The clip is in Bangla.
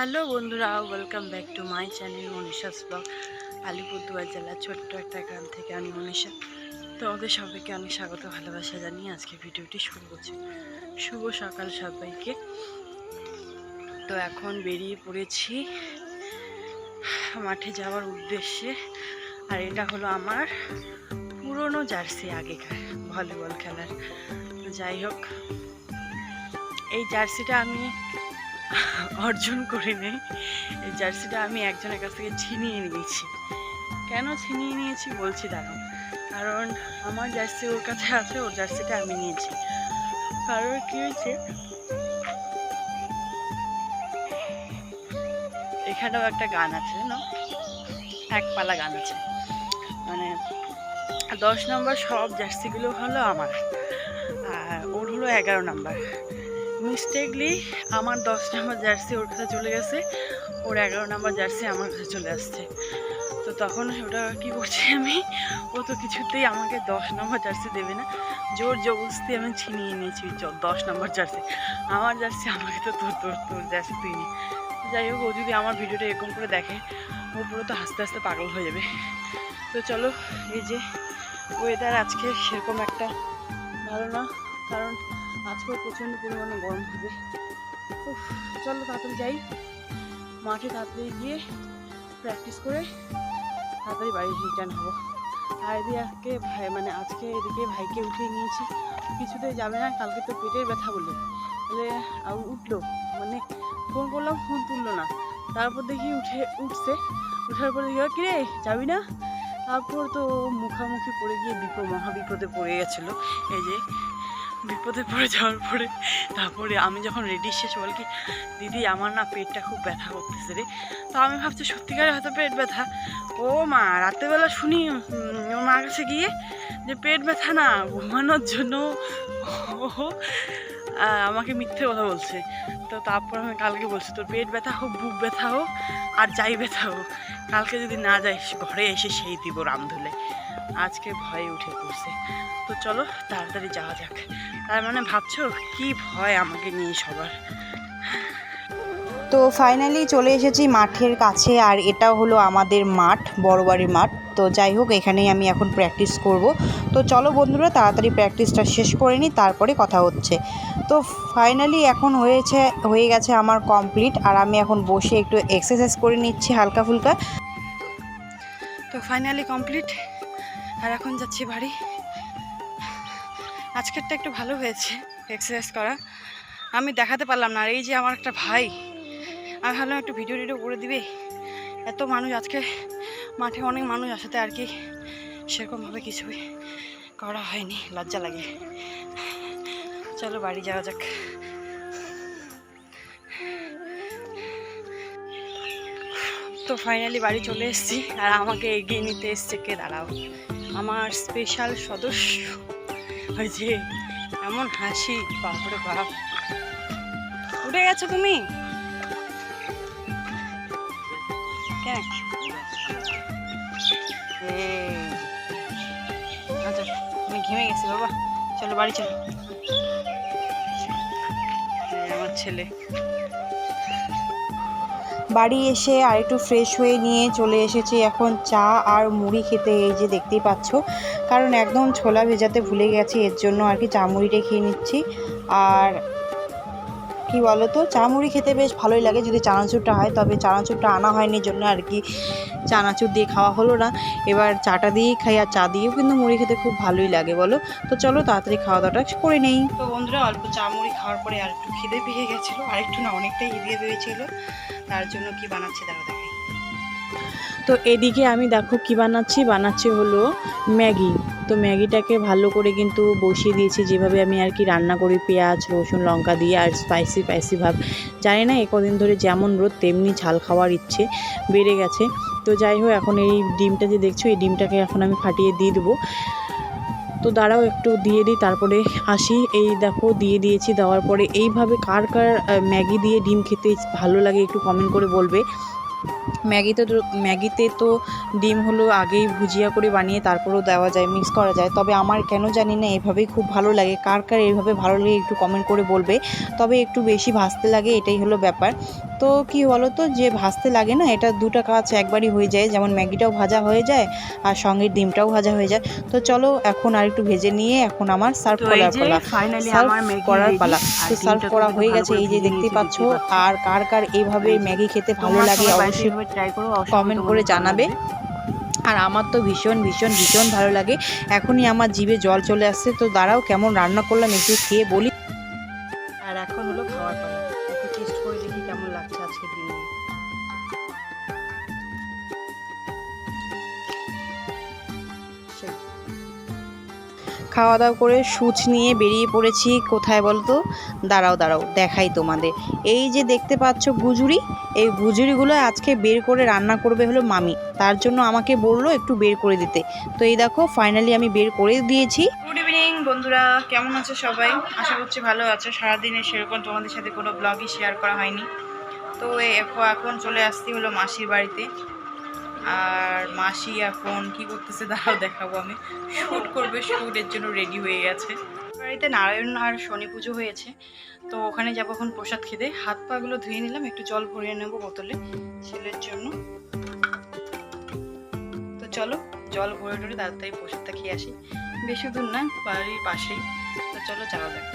হ্যালো বন্ধুরা welcome back to my channel Manisha's blog Alipurduar জেলার ছোট্ট একটা গ্রাম থেকে আমি মনীষা। তো আমাদের সবাইকে অনেক স্বাগত, ভালোবাসা জানিয়ে আজকে ভিডিওটি শুরু করছি। শুভ সকাল সবাইকে। তো এখন বেরিয়ে পড়েছি মাঠে যাওয়ার উদ্দেশ্যে, আর এটা হলো আমার পুরনো জার্সি আগেকার ভলিবল খেলার। যাই হোক, এই জার্সিটা আমি অর্জন করে নেই। এই জার্সিটা আমি একজনের কাছ থেকে ছিনিয়ে নিয়েছি। কেন ছিনিয়ে নিয়েছি বলছি দাঁড়াও কারণ আমার জার্সি ওর কাছে আছে, ওর জার্সিটা আমি নিয়েছি। কারণ কী হয়েছে? এখানেও একটা গান আছে না একপালা গান আছে। মানে দশ নম্বর সব জার্সিগুলো হলো আমার। আর ওর হলো এগারো নাম্বার। মিস্টেকলি আমার দশ নম্বর জার্সি ওর কাছে চলে গেছে। ওর এগারো নম্বর জার্সি আমার কাছে চলে আসছে। তো তখন ওটা কি করছি আমি? ও তো কিছুতেই আমাকে দশ নম্বর জার্সি দেবে না। জোর জবরদস্তি আমি ছিনিয়ে নিয়েছি দশ নম্বর জার্সি আমার জার্সি আমাকে তো তোর তোর তোর জার্সি তুই নি। যাই হোক, ও যদি আমার ভিডিওটা এরকম করে দেখে, ও পুরো তো হাসতে হাসতে পাগল হয়ে যাবে। তো চলো, এই যে ওয়েদার আজকে সেরকম একটা ভালো না। কারণ আজকেও প্রচণ্ড পরিমাণে গরম হবে। চলো তাড়াতাড়ি যাই। মাঠে তাড়াতাড়ি গিয়ে প্র্যাকটিস করে তাড়াতাড়ি বাড়ি রিটার্ন হব। আর এদিকে ভাই মানে আজকে এদিকে ভাইকে উঠিয়ে নিয়েছি। কিছুতেই যাবে না, কালকে তো পেটের ব্যথা বলে। বলে আর উঠল। মানে ফোন করলাম ফোন তুললো না। তারপর দেখি উঠে, উঠছে। উঠার পরে দেখি কিরে, যাবি না? তারপর তো মুখামুখি পড়ে গিয়ে বিপদ মহাবিপদে পড়ে গেছিল। এই যে বিপদে পড়ে যাওয়ার পরে, তারপরে আমি যখন রেডি শেষ বল কি, দিদি, আমার না পেটটা খুব ব্যথা করতেছে রে। তো আমি ভাবছি সত্যিকারের হয়তো পেট ব্যথা? ও মা, রাত্রেবেলা শুনি মার কাছে গিয়ে যে পেট ব্যথা না, ঘুমানোর জন্য আমাকে মিথ্যে কথা বলছে। তো তারপর আমি কালকে বলছি, তোর পেট ব্যথা হোক, বুক ব্যথা হোক, আর যাই ব্যথা হোক, কালকে যদি না যাইস ঘরে এসে সেই দিব রামধুলে। আজকে ভয়ে উঠে পড়ছে। তো চলো তাড়াতাড়ি যাওয়া যাক। তার মানে ভাবছ কি ভয় আমাকে নিয়ে সবার? তো ফাইনালি চলে এসেছি মাঠের কাছে আর এটা হলো আমাদের মাঠ বড় বাড়ির মাঠ। তো যাই হোক এখানেই আমি এখন প্র্যাকটিস করব। তো চলো বন্ধুরা তাড়াতাড়ি প্র্যাকটিসটা শেষ করে নিই তারপরে কথা হচ্ছে। তো ফাইনালি এখন হয়েছে হয়ে গেছে আমার কমপ্লিট আর আমি এখন বসে একটু এক্সারসাইজ করে নিচ্ছি হালকা ফুলকা তো ফাইনালি কমপ্লিট আর এখন যাচ্ছি বাড়ি। আজকেরটা একটু ভালো হয়েছে এক্সারসাইজ করা। আমি দেখাতে পারলাম না, আর এই যে আমার একটা ভাই, আমি ভাবলাম একটু ভিডিও টিডিও করে দিবে। এত মানুষ, আজকে মাঠে অনেক মানুষ আসাতে আর কি সেরকমভাবে কিছুই করা হয়নি, লজ্জা লাগে। চলো বাড়ি যাওয়া যাক। তো ফাইনালি বাড়ি চলে এসেছি। আর আমাকে এগিয়ে নিতে এসছে কে? দাঁড়াও। আমার স্পেশাল সদস্য। ওই যে এমন হাসি, বাপরে বাপ। উঠে গেছো তুমি? কেন। আচ্ছা আমি ঘেমে গেছি বাবা। চলো বাড়ি চলো। আমার ছেলে। বাড়ি এসে আর একটু ফ্রেশ হয়ে নিয়ে চলে এসেছি এখন চা আর মুড়ি খেতে, এই যে দেখতেই পাচ্ছ। কারণ একদম ছোলা ভেজাতে ভুলে গেছি, এর জন্য আর কি চা মুড়িটা খেয়ে নিচ্ছি। আর কি বলো তো চা মুড়ি খেতে বেশ ভালোই লাগে যদি চানাচুরটা হয় তবে চানাচুরটা আনা হয়নি জন্য আর কি। চানাচুর দিয়ে খাওয়া হলো না। এবার চাটা দিয়েই খাই আর চা দিয়েও কিন্তু মুড়ি খেতে খুব ভালোই লাগে বলো? তো চলো তাড়াতাড়ি খাওয়া দাওয়াটা করে নেই। তো বন্ধুরা অল্প চা মুড়ি খাওয়ার পরে আর একটু খিদে পেয়ে গেছিল। আর একটু না অনেকটাই এদিকে পেয়েছিল তার জন্য কি বানাচ্ছে দাঁড়া দেখাই তো এদিকে আমি দেখো কি বানাচ্ছি। বানাচ্ছি হলো ম্যাগি। তো ম্যাগিটাকে ভালো করে কিন্তু বসিয়ে দিয়েছি। যেভাবে আমি আর কি রান্না করি, পেঁয়াজ, রসুন, লঙ্কা দিয়ে আর স্পাইসি স্পাইসি ভাব। জানি না, এ কদিন ধরে যেমন রোদ, তেমনি ঝাল খাওয়ার ইচ্ছে বেড়ে গেছে। তো যাই হোক, এখন এই ডিমটা যে দেখছ, এই ডিমটাকে এখন আমি ফাটিয়ে দিয়ে দেবো। তো দাঁড়াও, একটু দিয়ে দিই, তারপরে আসি। এই দেখো, দিয়ে দিয়েছি, দেওয়ার পরে এইভাবে কার কার ম্যাগি দিয়ে ডিম খেতে ভালো লাগে একটু কমেন্ট করে বলবে। ম্যাগিতে তো ম্যাগিতে তো ডিম হলো আগেই ভুজিয়া করে বানিয়ে তারপরেও দেওয়া যায় মিক্স করা যায়। তবে আমার কেন জানি না এভাবেই খুব ভালো লাগে। কার কার এইভাবে ভালো লাগে একটু কমেন্ট করে বলবে। তবে একটু বেশি ভাজতে লাগে এটাই হলো ব্যাপার। তো কি বলো তো যে ভাজতে লাগে না এটা দুটো কাজ একবারই হয়ে যায়। যেমন ম্যাগিটাও ভাজা হয়ে যায় আর সঙ্গে ডিমটাও ভাজা হয়ে যায়। তো চলো এখন আর একটু ভেজে নিয়ে এখন আমার সার্ভ করার পালা। ফাইনালি সার্ভ করার। পালা। তো সার্ভ করা হয়ে গেছে এই যে দেখতে পাচ্ছ। আর কার কার এইভাবে ম্যাগি খেতে ভালো লাগে অবশ্যই এভাবে ট্রাই করো, কমেন্ট করে জানাবে। আর আমার তো ভীষণ ভীষণ ভীষণ ভালো লাগে। এখনই আমার জিভে জল চলে আসছে তো দাঁড়াও কেমন রান্না করলাম একটু খেয়ে বলি। আর এখন হলো খাওয়ার পালা। একটু টেস্ট করে দেখি কেমন লাগছে আজকে দিনে। খাওয়া দাওয়া করে সুচ নিয়ে বেরিয়ে পড়েছি। কোথায় বলতো? দাঁড়াও দাঁড়াও, দেখাই তোমাদের। এই যে দেখতে পাচ্ছ গুজুরি, এই গুজুরিগুলো আজকে বের করে রান্না করবে হলো মামি। তার জন্য আমাকে বলল একটু বের করে দিতে। তো এই দেখো ফাইনালি আমি বের করে দিয়েছি। গুড ইভিনিং বন্ধুরা, কেমন আছো সবাই? আশা করছি ভালো আছো। সারাদিনে সেরকম তোমাদের সাথে কোনো ব্লগই শেয়ার করা হয়নি। তো এখন চলে আসছি হলো মাসির বাড়িতে। আর মাসি এখন কি করতেছে দাঁড়াও দেখাবো আমি। শ্যুট করবে শ্যুটের জন্য রেডি হয়ে গেছে। বাড়িতে নারায়ণ আর শনি পুজো হয়েছে, তো ওখানে যাব এখন প্রসাদ খেতে। হাত পাগুলো ধুয়ে নিলাম, একটু জল ভরিয়ে নেব বোতলে ছেলের জন্য। তো চলো, জল ভরে টরে তাড়াতাড়ি প্রসাদটা খেয়ে আসি। বেশি দূর না, বাড়ির পাশেই। তো চলো যাওয়া যাক।